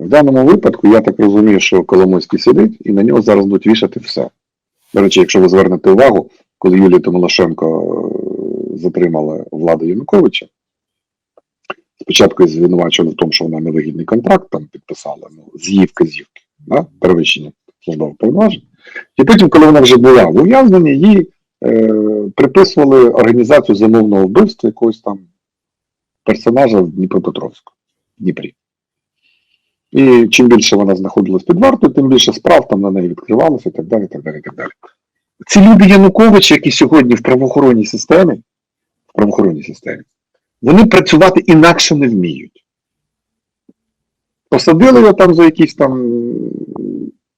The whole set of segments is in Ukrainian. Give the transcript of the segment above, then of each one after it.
В даному випадку я так розумію, що Коломойський сидить і на нього зараз будуть вішати все. До речі, якщо ви звернете увагу, коли Юлія Тимошенко е, затримала владу Януковича, спочатку звинувачували в тому, що вона невигідний контракт там підписала, ну, з її вказівки, да? перевищення службових повноважень. І потім, коли вона вже була в ув'язненні, їй е, приписували організацію замовного вбивства якогось там персонажа в Дніпропетровську, в Дніпрі. І чим більше вона знаходилась під вартою, тим більше справ там на неї відкривалося і так далі. так далі, так далі. Ці люди Януковича, які сьогодні в правоохоронній системі, в правоохоронній системі, вони працювати інакше не вміють. Посадили його там за якісь там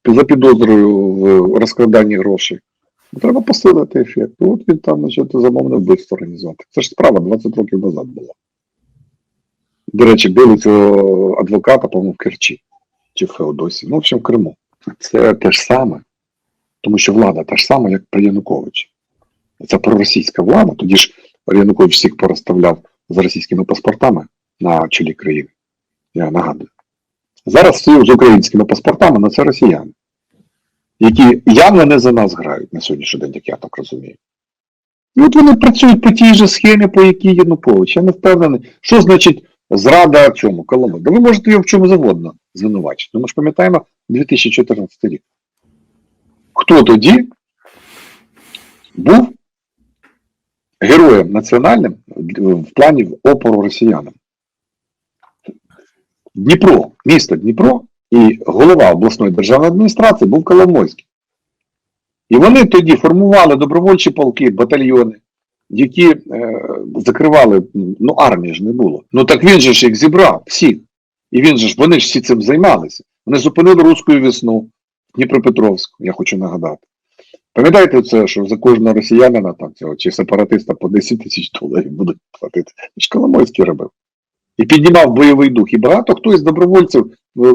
за підозрою в розкраданні грошей. Треба посилити ефект. От він там, значить, замовне вбивство організувати. Це ж справа 20 років назад була. До речі, били цього адвоката, по-моєму, в Керчі чи в Феодосі. Ну, в общем, в Криму. Це те ж саме, тому що влада та ж сама, як при Януковичі. Це проросійська влада, тоді ж Янукович всіх порозставляв за російськими паспортами на чолі країни. Я нагадую. Зараз всі з українськими паспортами, але це росіяни, які явно не за нас грають на сьогоднішній день, як я так розумію. І от вони працюють по тій же схемі, по якій Янукович. Я не впевнений, що значить зрада цьому Колому. Да ви можете його в чому завгодно звинувачити. Ну, ми ж пам'ятаємо 2014 рік. Хто тоді був героєм національним в плані опору росіянам? Дніпро, місто Дніпро і голова обласної державної адміністрації був Коломойський. І вони тоді формували добровольчі полки, батальйони, які е, закривали, ну армії ж не було. Ну так він же ж їх зібрав, всіх. І він же ж, вони ж всі цим займалися. Вони зупинили руську весну Дніпропетровську, я хочу нагадати. Пам'ятаєте це, що за кожного росіянина там цього чи сепаратиста по 10 тисяч доларів будуть платити? Це ж Коломойський робив. І піднімав бойовий дух. І багато хто із добровольців е,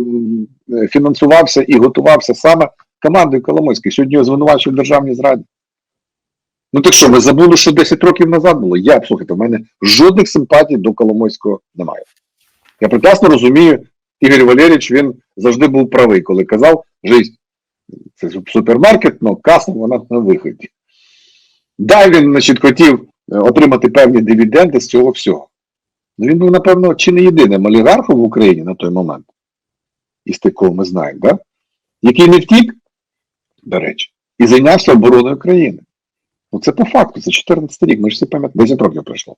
е, фінансувався і готувався саме командою Коломойської. Сьогодні звинувачують державній зраді. Ну так що, ми забули, що 10 років назад було? Я, слухайте, в мене жодних симпатій до Коломойського немає. Я прекрасно розумію, Ігор Валерійович, він завжди був правий, коли казав, жизнь, це супермаркет, але каса вона на виході. Да, він, значить, хотів е, отримати певні дивіденди з цього всього. Ну він був, напевно, чи не єдиним олігархом в Україні на той момент, із тих, кого ми знаємо, да? який не втік, до речі, і зайнявся обороною країни. Ну це по факту, це 14 рік, ми ж всі пам'ятаємо, 10 років пройшло.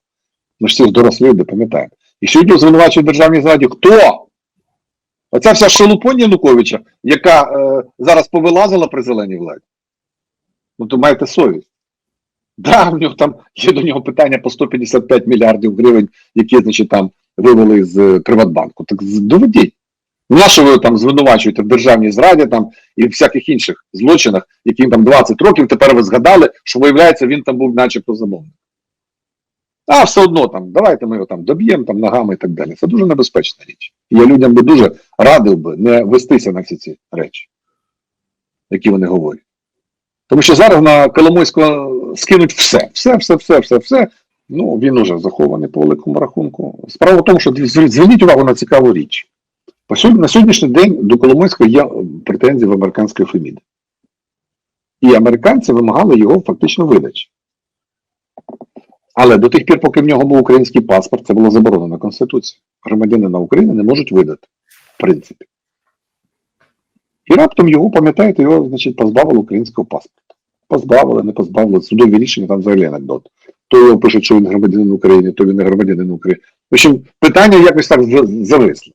Ми ж всі дорослі люди пам'ятаємо. І сьогодні звинувачують державній зраді. Хто? Оця вся шелупонь Януковича, яка е, зараз повилазила при зеленій владі. Ну, то маєте совість. Да, в нього там є до нього питання по 155 мільярдів гривень, які, значить, там вивели з е, Приватбанку. Так доведіть. Ну, на що ви там звинувачуєте в державній зраді там і в всяких інших злочинах, яким там 20 років, тепер ви згадали, що виявляється, він там був начебто замовник. А все одно там, давайте ми його там доб'ємо там ногами і так далі. Це дуже небезпечна річ. І я людям би дуже радив би не вестися на всі ці речі, які вони говорять. Тому що зараз на Коломойського скинуть все, все, все, все, все, все. Ну, він уже захований по великому рахунку. Справа в тому, що зверніть увагу на цікаву річ. На сьогоднішній день до Коломойського є претензії в американської Феміди. І американці вимагали його фактично видачі. Але до тих пір, поки в нього був український паспорт, це було заборонено Конституцією. Громадянина України не можуть видати, в принципі. І раптом його, пам'ятаєте, його, значить, позбавили українського паспорта. Позбавили, не позбавили. Судові рішення там взагалі анекдот. То його пишуть, що він громадянин України, то він не громадянин України. В общем, питання якось так зависло.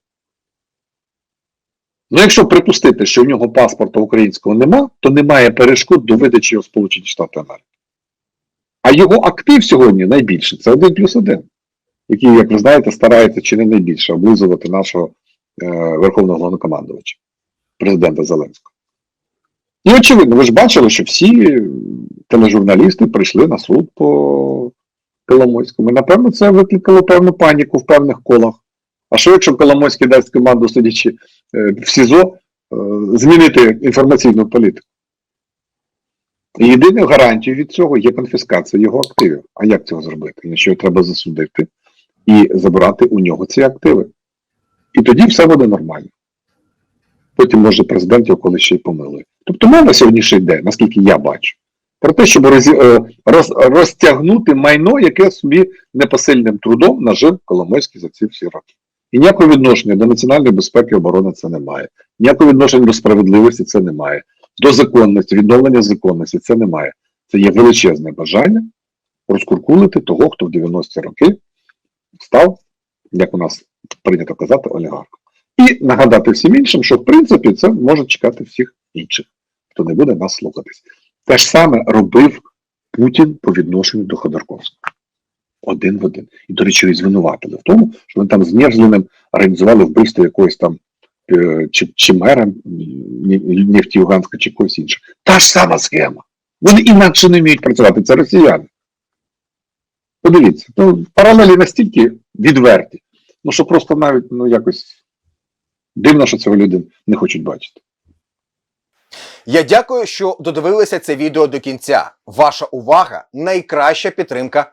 Ну, якщо припустити, що в нього паспорта українського нема, то немає перешкод до видачі його Сполучені Штати Америки. А його актив сьогодні найбільший це один плюс один, який, як ви знаєте, старається чи не найбільше облизувати нашого е, верховного головнокомандувача, президента Зеленського. І очевидно, ви ж бачили, що всі тележурналісти прийшли на суд по Коломойському. І, напевно, це викликало певну паніку в певних колах. А що якщо Коломойський дасть команду, сидячи е, в СІЗО, е, змінити інформаційну політику? І єдиною гарантією від цього є конфіскація його активів. А як цього зробити? Якщо його треба засудити і забрати у нього ці активи. І тоді все буде нормально. Потім, може, президент його колись ще й помилує. Тобто мова сьогоднішній день, наскільки я бачу, про те, щоб роз, е, роз, розтягнути майно, яке собі непосильним трудом нажив Коломойський за ці всі роки. І ніякого відношення до національної безпеки і оборони це немає. Ніякого відношення до справедливості це немає. До законності, відновлення законності це немає. Це є величезне бажання розкуркулити того, хто в 90-ті роки став, як у нас прийнято казати, олігархом. І нагадати всім іншим, що в принципі це може чекати всіх інших, хто не буде нас слухатись. Те ж саме робив Путін по відношенню до Ходорковського. Один в один. І, до речі, і звинуватили в тому, що вони там з Нєвзлиним організували вбивство якогось там е, чи, чи мера Ні- Нефтьюганська, чи когось іншого. Та ж сама схема. Вони інакше не вміють працювати, це росіяни. Подивіться, ну, паралелі настільки відверті, ну що просто навіть ну, якось дивно, що цього люди не хочуть бачити. Я дякую, що додивилися це відео до кінця. Ваша увага найкраща підтримка